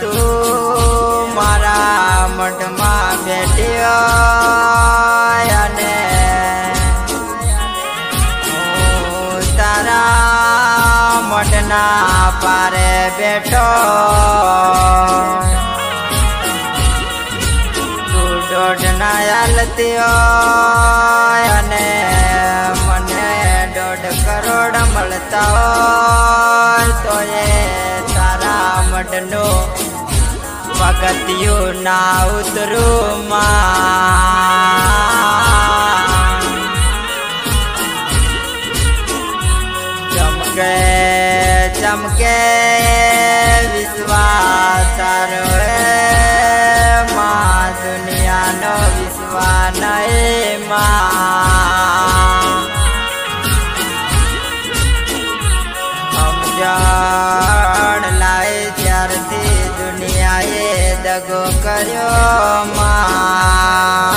તું મારા મઠમાં બેઠ્યો અને તારા મઠના પારે બેઠો તું દોઢ ના અને મને દોઢ કરોડ મળતા હોય તો એ મઢનું પગથિયું ના ઉતરું ચમકે ચમકે વિશ્વાસમાં. દુનિયાનો વિશ્વાસ નહીં માં. સમજણ ત્યાગ કર્યો માં.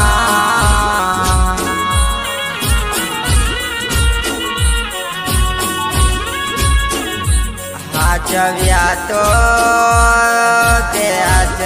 હાચવ્યા તો તે હાચ